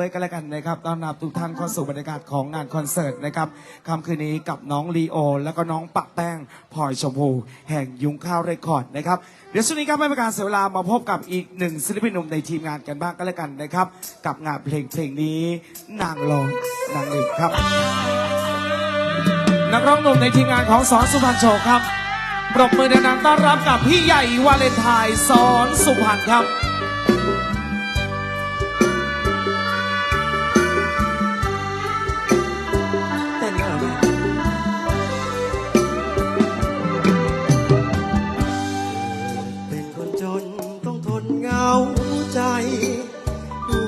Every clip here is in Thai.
เลยกันแล้วกันนะครับต้อนรับทุกท่านเข้าสู่บรรยากาศของงานคอนเสิร์ตนะครับค่ำคืนนี้กับน้องลีโอ แล้วก็น้องปะแป้งพลอยชมพู แห่งยุงข้าวเรคคอร์ดนะครับเดี๋ยวช่วงนี้ครับไม่เป็นการเสียเวลามาพบกับอีกหนึ่งศิลปินหนุ่มในทีมงานกันบ้างก็แล้วกันนะครับ กับงานเพลงเพลงนี้ นางรองนางหนึ่งครับ นักร้องหนุ่มในทีมงานของสอนสุพรรณโชครับปรบมือดังๆต้อนรับกับพี่ใหญ่วาเลนไทน์สอนสุพรรณครับาใจ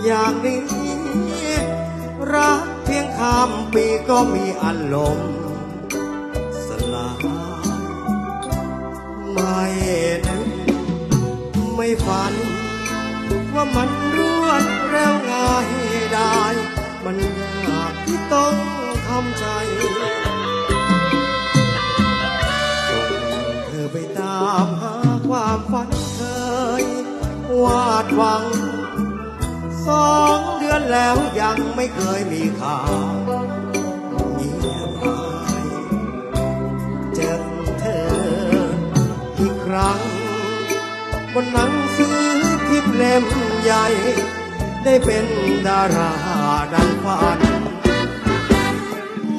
อย่างนี้ รักเพียงข้ามปีก็มีอารมณ์สลายไม่นึกไม่ฝัน ว่ามันรวดเร็วง่ายได้ มันยากที่ต้องทำใจ แล้วยังไม่เคยมีข่าวเงียบหายเจอเธออีกครั้ง บนหนังสือพิมพ์เล่มใหญ่ ได้เป็นดาราดังฝัน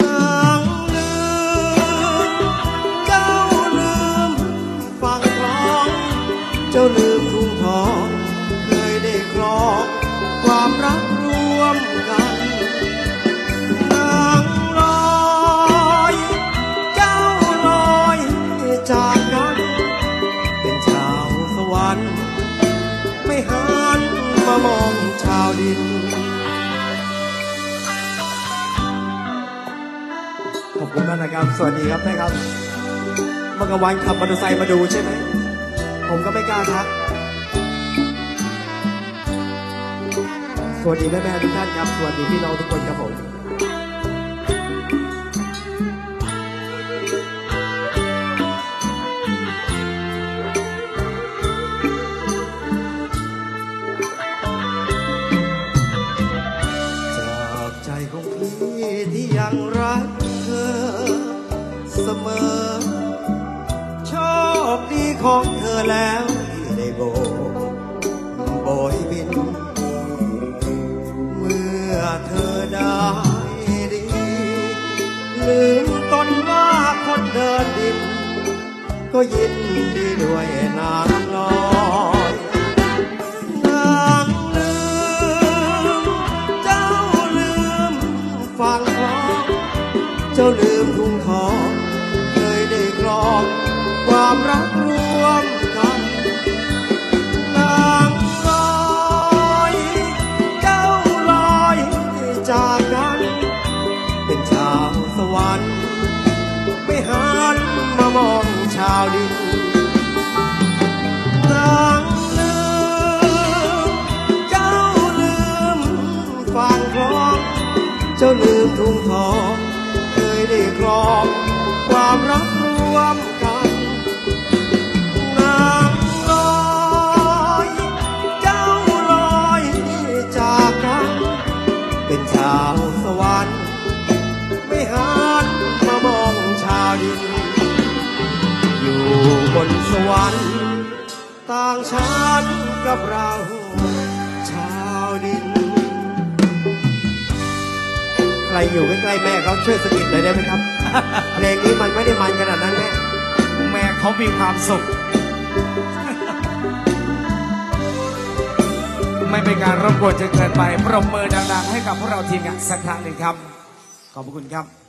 นางลืมเจ้าลืมฟังร้อง เจ้าลืม ดิน ขอบคุณมากนะครับ สวัสดีครับแม่ครับเมื่อกลางวันขับมอเตอร์ไซค์มาดูใช่ไหม ผมก็ไม่กล้าทัก สวัสดีแม่แม่ทุกท่านครับ สวัสดีพี่น้องทุกคนครับผม มอ โชคดีของเธอแล้วที่ได้โบกโบยบิน เมื่อเธอได้ดีลืมตนว่าคนเดินดิน ก็ยินดีด้วยนางน้อยนางลืม เจ้าลืมฟังของเจ้าลืมทุ่งทอง ความรักรวมกันนางลอยเจ้าลอยจากกันเป็นชาวสวรรค์ไม่หันมามองชาวดินนางลืมเจ้าลืมฟังคลองเจ้าลืมทุ่งทองเคยได้ครองความรักรวม บนสวรรค์ต่างชั้นกับเราชาวดิน ใครอยู่ใกล้ๆแม่เขาช่วยสะกิดหน่อยได้ไหมครับ เพลงนี้มันไม่ได้มันขนาดนั้นแม่แม่เขามีความสุข ไม่เป็นการรบกวนจนเกินไปปรบมือดังๆ ให้กับพวกเราทีมงานสักครั้งหนึ่งครับ ขอบคุณครับ